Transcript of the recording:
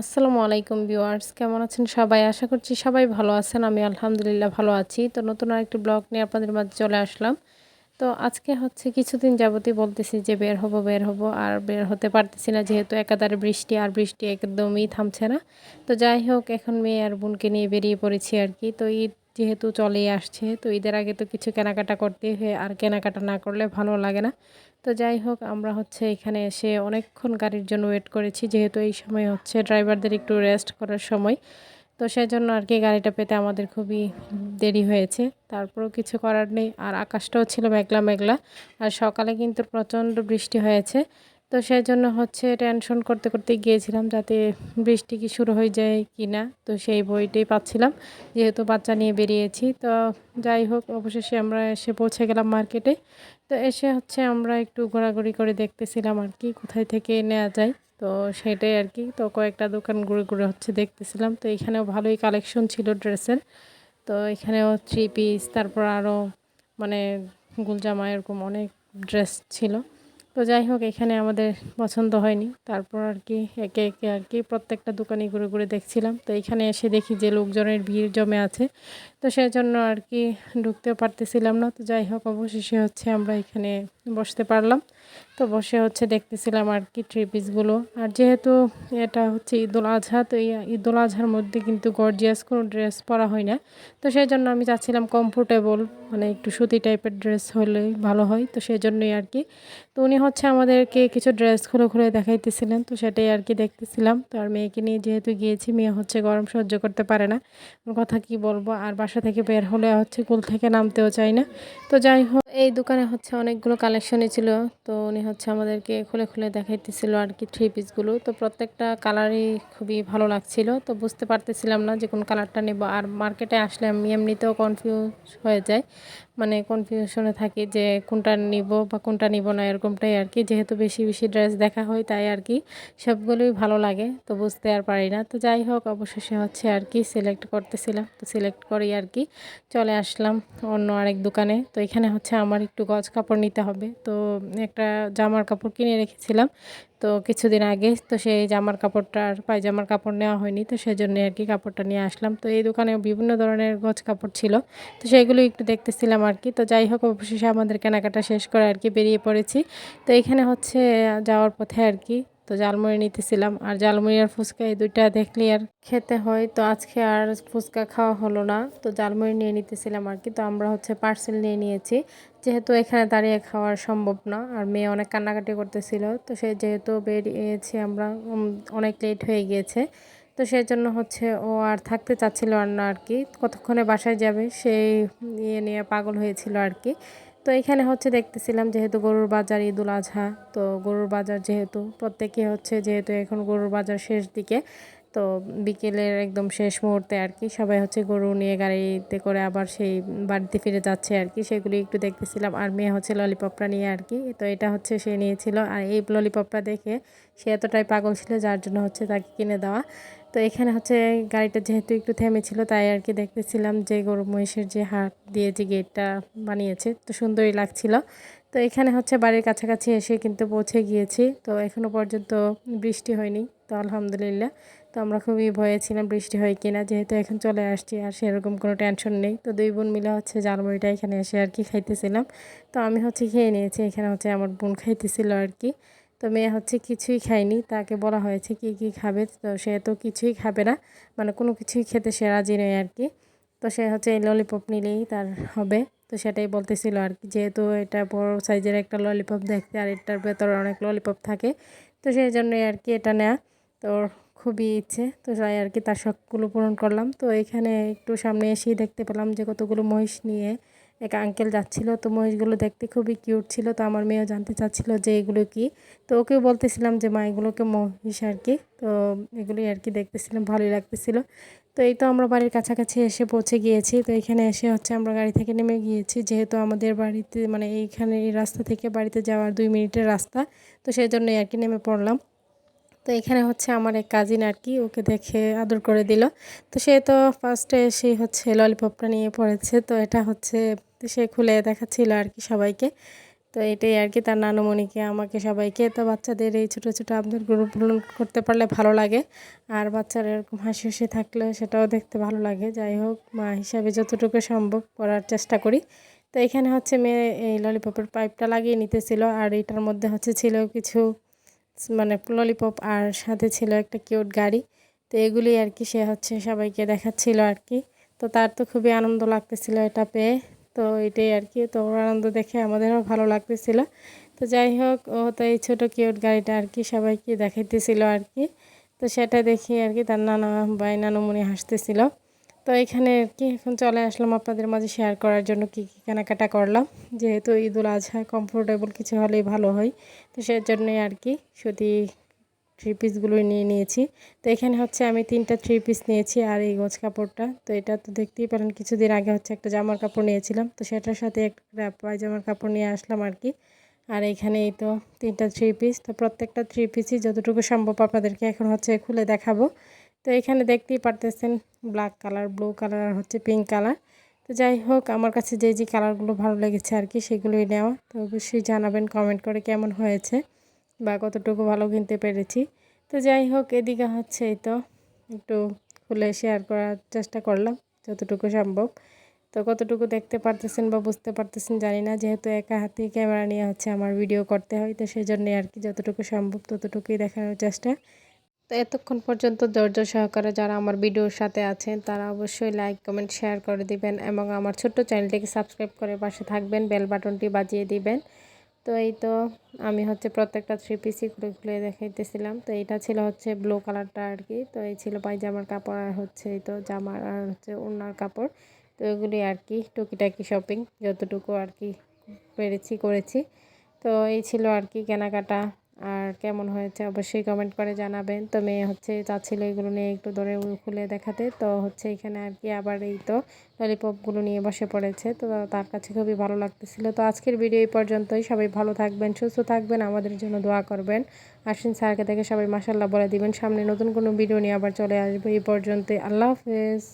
আসসালামু আলাইকুম ভিউয়ার্স, কেমন আছেন সবাই? আশা করছি সবাই ভালো আছেন, আমি আলহামদুলিল্লাহ ভালো আছি। তো নতুন আরেকটি ব্লগ নিয়ে আপনাদের মাঝে চলে আসলাম। তো আজকে হচ্ছে কিছুদিন যাবতই বলতেছি যে বের হব বের হব, আর বের হতে পারতেছি না যেহেতু একাধারে বৃষ্টি, আর বৃষ্টি একদমই থামছে না। তো যাই হোক, এখন মেয়ে আর বোনকে নিয়ে বেরিয়ে পড়েছি আর কি। তো ঈদ যেহেতু চলেই আসছে, তো ঈদের আগে তো কিছু কেনাকাটা করতে হয়, আর কেনাকাটা না করলে ভালো লাগে না। তো যাই হোক, আমরা হচ্ছে এখানে এসে অনেকক্ষণ গাড়ির জন্য ওয়েট করেছি, যেহেতু এই সময় হচ্ছে ড্রাইভারদের একটু রেস্ট করার সময়। তো সেই জন্য আর কি গাড়িটা পেতে আমাদের খুবই দেরি হয়েছে। তারপরেও কিছু করার নেই, আর আকাশটাও ছিল মেঘলা মেঘলা, আর সকালে কিন্তু প্রচণ্ড বৃষ্টি হয়েছে। তো সেই জন্য হচ্ছে টেনশন করতে করতে গিয়েছিলাম যাতে বৃষ্টি কি শুরু হয়ে যায় কি না, তো সেই বইটাই পাচ্ছিলাম, যেহেতু বাচ্চা নিয়ে বেরিয়েছি। তো যাই হোক, অবশেষে আমরা এসে পৌঁছে গেলাম মার্কেটে তো এসে হচ্ছে আমরা একটু ঘোরাঘুরি করে দেখতেছিলাম আর কি, কোথায় থেকে নেওয়া যায়। তো সেটাই আর কি, তো কয়েকটা দোকান ঘুরে ঘুরে হচ্ছে দেখতেছিলাম। তো এখানেও ভালোই কালেকশন ছিল ড্রেসের। তো এখানেও থ্রি পিস তারপর আরও মানে গুলজামা এরকম অনেক ড্রেস ছিল। তো যাই হোক, এখানে আমাদের পছন্দ হয়নি। তারপর আর কি, একে একে আর কি প্রত্যেকটা দোকানে ঘুরে ঘুরে দেখছিলাম। তো এখানে এসে দেখি যে লোকজনের ভিড় জমে আছে। তো সেই জন্য আর কি ঢুকতেও পারতেছিলাম না। তো যাই হোক, অবশেষে হচ্ছে আমরা এখানে বসতে পারলাম। তো বসে হচ্ছে দেখতেছিলাম আর কি থ্রি পিসগুলো আর যেহেতু এটা হচ্ছে ঈদুল আজহা, তো এই ঈদুল আজহার মধ্যে কিন্তু গর্জিয়াস কোনো ড্রেস পরা হয় না। তো সেই জন্য আমি চাচ্ছিলাম কমফোর্টেবল মানে একটু সুতি টাইপের ড্রেস হলে ভালো হয়। তো সেই জন্যই আর কি। তো উনি হচ্ছে আমাদেরকে কিছু ড্রেস খুলে খুলে দেখাইতেছিলেন। তো সেটাই আর কি দেখতেছিলাম। তো আর মেয়েকে নিয়ে যেহেতু গিয়েছি, মেয়ে হচ্ছে গরম সহ্য করতে পারে না। কথা কি বলব? আর বাসা থেকে বের হলে হচ্ছে কুল থেকে নামতেও চাই না। তো যাই হোক, এই দোকানে হচ্ছে অনেকগুলো কালেকশনই ছিল। তো উনি হচ্ছে আমাদেরকে খুলে খুলে দেখাইতেছিল আর কি থ্রি পিসগুলো তো প্রত্যেকটা কালারই খুবই ভালো লাগছিল। তো বুঝতে পারতেছিলাম না যে কোন কালারটা নেব। আর মার্কেটে আসলে আমি এমনিতেও কনফিউজ হয়ে যায় মানে কনফিউশনে থাকি যে কোনটা নিব বা কোনটা নিব না, এরকমটাই আর কি যেহেতু বেশি বেশি ড্রেস দেখা হয় তাই আর কি সবগুলোই ভালো লাগে, তো বুঝতে আর পারি না। তো যাই হোক, অবশেষে হচ্ছে আর কি সিলেক্ট করতেছিলাম, তো সিলেক্ট করেই আর কি চলে আসলাম অন্য আরেক দোকানে। তো এখানে হচ্ছে আমার একটু গজ কাপড় নিতে হবে, তো একটা জামার কাপড় কিনে রেখেছিলাম তো কিছুদিন আগে তো সেই জামার কাপড়টা আর পায়জামার কাপড় নেওয়া হয়নি, তো সেই জন্যে আর কি কাপড়টা নিয়ে আসলাম। তো এই দোকানে বিভিন্ন ধরনের গজ কাপড় ছিল, তো সেগুলো একটু দেখতেছিলাম আর কি। তো যাই হোক, অবশেষে আমাদের কেনাকাটা শেষ করে আর কি বেরিয়ে পড়েছি। তো এখানে হচ্ছে যাওয়ার পথে আর কি তো জালমুড়ি নিতেছিলাম। আর জালমুড়ি আর ফুচকা এই দুইটা দেখলে আর খেতে হয়। তো আজকে আর ফুচকা খাওয়া হলো না। তো জালমুড়ি নিয়ে নিতেছিলাম আর কি। তো আমরা হচ্ছে পার্সেল নিয়ে নিয়েছি। যেহেতু এখানে দাঁড়িয়ে খাওয়া সম্ভব না। আর মেয়ে অনেক কান্নাকাটি করতেছিল। তো সে যেহেতু বেরিয়েছি আমরা অনেক লেট হয়ে গিয়েছে। তো সেই জন্য হচ্ছে ও আর থাকতে চাচ্ছিল আর না আর কি। কতক্ষণে বাসায় যাবে, সেই ইয়ে নিয়ে পাগল হয়েছিল আর কি। তো এখানে হচ্ছে দেখতেছিলাম যেহেতু গরুর বাজার ঈদুল আজহা, তো গরুর বাজার যেহেতু প্রত্যেকে হচ্ছে যেহেতু এখন গরুর বাজার শেষ দিকে তো বিকেলের একদম শেষ মুহূর্তে আর কি সবাই হচ্ছে গরু নিয়ে গাড়িতে করে আবার সেই বাড়িতে ফিরে যাচ্ছে আর কি। সেগুলি একটু দেখতেছিলাম। আর মেয়ে হচ্ছে ললিপপটা নিয়ে আর কি। তো এটা হচ্ছে সে নিয়েছিল। আর এই ললিপপটা দেখে সে এতটাই পাগল ছিল যার জন্য হচ্ছে তাকে কিনে দেওয়া। তো এখানে হচ্ছে গাড়িটা যেহেতু একটু থেমেছিল, তাই আর কি দেখতেছিলাম যে গরু মহিষের যে হাট দিয়ে যে গেটটা বানিয়েছে, তো সুন্দরই লাগছিল। তো এখানে হচ্ছে বাড়ির কাছাকাছি এসে কিন্তু পৌঁছে গিয়েছি। তো এখনও পর্যন্ত বৃষ্টি হয়নি। তো আলহামদুলিল্লাহ। তো আমরা খুবই ভয়ে ছিলাম বৃষ্টি হয় কিনা, যেহেতু এখন চলে আসছি আর সেরকম কোনো টেনশন নেই। তো দুই বোন মিলে হচ্ছে জালমুড়িটা এখানে এসে আর কি খাইতেছিলাম। তো আমি হচ্ছে খেয়ে নিয়েছি, এখানে হচ্ছে আমার বোন খাইতেছিল আর কি। তো মেয়ে হচ্ছে কিছুই খায়নি, তাকে বলা হয়েছে কি কি খাবে? তো সে তো কিছুই খাবে না মানে কোনো কিছুই খেতে সে রাজি নেই আর কি। তো সে হচ্ছে এই ললিপপ নিলেই তার হবে। তো সেটাই বলতেছিল আর কি, যেহেতু এটা বড় সাইজের একটা ললিপপ দেখতে আর এটার ভেতরে অনেক ললিপপ থাকে। তো সেই জন্যই আর কি এটা নেয়া। তো খুবই ইচ্ছে। তো যাই আর কি, তার শখগুলো পূরণ করলাম। তো এখানে একটু সামনে এসেই দেখতে পেলাম যে কতগুলো মহিষ নিয়ে এক আঙ্কেল যাচ্ছিল। তো মহিষগুলো দেখতে খুবই কিউট ছিল। তো আমার মেয়েও জানতে চাচ্ছিল যে এগুলো কি। তো ওকেও বলতেছিলাম যে, মা, এগুলোকে মহিষ আর কি। তো এগুলোই আর কি দেখতেছিলাম, ভালোই লাগতেছিল। তো এই তো আমরা বাড়ির কাছাকাছি এসে পৌঁছে গিয়েছি। তো এখানে এসে হচ্ছে আমরা গাড়ি থেকে নেমে গিয়েছি। যেহেতু আমাদের বাড়িতে মানে এইখানে এই রাস্তা থেকে বাড়িতে যাওয়ার দুই মিনিটের রাস্তা। তো সেই জন্যই আর কি নেমে পড়লাম। তো এখানে হচ্ছে আমার এক কাজিন আর কি ওকে দেখে আদর করে দিল। তো সে তো ফার্স্টে এসেই হচ্ছে ললিপপটা নিয়ে পড়েছে, তো এটা হচ্ছে সে খুলে দেখাচ্ছিল আর কি সবাইকে। তো এটাই আর কি তার নানুমণিকে, আমাকে সবাইকে। তো বাচ্চাদের এই ছোটো ছোটো আবদারগুলো পূরণ করতে পারলে ভালো লাগে। আর বাচ্চারা এরকম হাসি হাসি থাকলে সেটাও দেখতে ভালো লাগে। যাই হোক, মা হিসাবে যতটুকু সম্ভব করার চেষ্টা করি। তো এখানে হচ্ছে মেয়ে এই ললিপপের পাইপটা লাগিয়ে নিতেছিল। আর এটার মধ্যে হচ্ছে ছিল কিছু মানে ললিপপ আর সাথে ছিল একটা কিউট গাড়ি। তো এগুলি আর কি সে হচ্ছে সবাইকে দেখাচ্ছিল আর কি। তো তার তো খুবই আনন্দ লাগতেছিল এটা পেয়ে। তো এটাই আর কি। তো ওর আনন্দ দেখে আমাদেরও ভালো লাগতেছিল। তো যাই হোক, ও তো এই ছোটো কিউট গাড়িটা আর কি সবাইকে দেখাইতেছিল আর কি। তো সেটা দেখি আর কি তার নানা বাই নানুমণি হাসতেছিল। তো এখানে আর কি, এখন চলে আসলাম আপনাদের মাঝে শেয়ার করার জন্য কি কী কেনাকাটা করলাম। যেহেতু ঈদুল আজহা কমফোর্টেবল কিছু হলেই ভালো হয়, তো সেই জন্যই আর কি শুধু থ্রি পিসগুলোই নিয়ে নিয়েছি। তো এখানে হচ্ছে আমি তিনটা থ্রি পিস নিয়েছি আর এই গোছ কাপড়টা। তো এটা তো দেখতেই পারেন, কিছুদিন আগে হচ্ছে একটা জামার কাপড় নিয়েছিলাম। তো সেটার সাথে একটা পায়জামার কাপড় নিয়ে আসলাম আর কি। আর এখানে এই তো তিনটা থ্রি পিস তো প্রত্যেকটা থ্রি পিসই যতটুকু সম্ভব আপনাদেরকে এখন হচ্ছে খুলে দেখাবো। তো এখানে দেখতেই পারতেছেন ব্ল্যাক কালার ব্লু কালার আর হচ্ছে পিঙ্ক কালার তো যাই হোক, আমার কাছে যে যে কালারগুলো ভালো লেগেছে আর কি, সেগুলোই নেওয়া। তো অবশ্যই জানাবেন কমেন্ট করে কেমন হয়েছে বা কতটুকু ভালো কিনতে পেরেছি। তো যাই হোক, এদিকে হচ্ছে এই তো, একটু খুলে শেয়ার করার চেষ্টা করলাম, যতটুকু সম্ভব। তো কতটুকু দেখতে পারতেছেন বা বুঝতে পারতেছেন জানি না, যেহেতু একা হাতে ক্যামেরা নিয়ে হচ্ছে আমার ভিডিও করতে হয়, তো সেই জন্যে আর কি যতটুকু সম্ভব ততটুকুই দেখানোর চেষ্টা। তো এতক্ষণ পর্যন্ত ধৈর্য সহকারে যারা আমার ভিডিওর সাথে আছেন, তারা অবশ্যই লাইক কমেন্ট শেয়ার করে দিবেন এবং আমার ছোট্ট চ্যানেলটিকে সাবস্ক্রাইব করে পাশে থাকবেন বেল বাটনটি বাজিয়ে দিবেন। তো এই তো আমি হচ্ছে প্রত্যেকটা থ্রি পিসি খুলে খুলে দেখাইতেছিলাম। তো এটা ছিল হচ্ছে ব্লু কালারটা আর কি। তো এই ছিল পায়জামার কাপড় আর হচ্ছে এই তো জামার আর হচ্ছে ওনার কাপড়। তো এগুলি আর কি, টুকিটাকি শপিং যতটুকু আর কি পেরেছি, করেছি। তো এই ছিল আর কি কেনাকাটা। আর কেমন হয়েছে অবশ্যই কমেন্ট করে জানাবেন। তো মেয়ে হচ্ছে চাচ্ছিল এগুলো নিয়ে একটু ধরে খুলে দেখাতে। তো হচ্ছে এখানে আর কি আবার এই তো ললিপপগুলো নিয়ে বসে পড়েছে। তো তার কাছে খুবই ভালো লাগতেছিল। তো আজকের ভিডিও এই পর্যন্তই। সবাই ভালো থাকবেন, সুস্থ থাকবেন, আমাদের জন্য দোয়া করবেন। আশ্বিন স্যারকে থেকে সবাই মাসাল্লাহ বলে দিবেন। সামনে নতুন কোনো ভিডিও নিয়ে আবার চলে আসব। এই পর্যন্তই। আল্লাহ হাফেজ।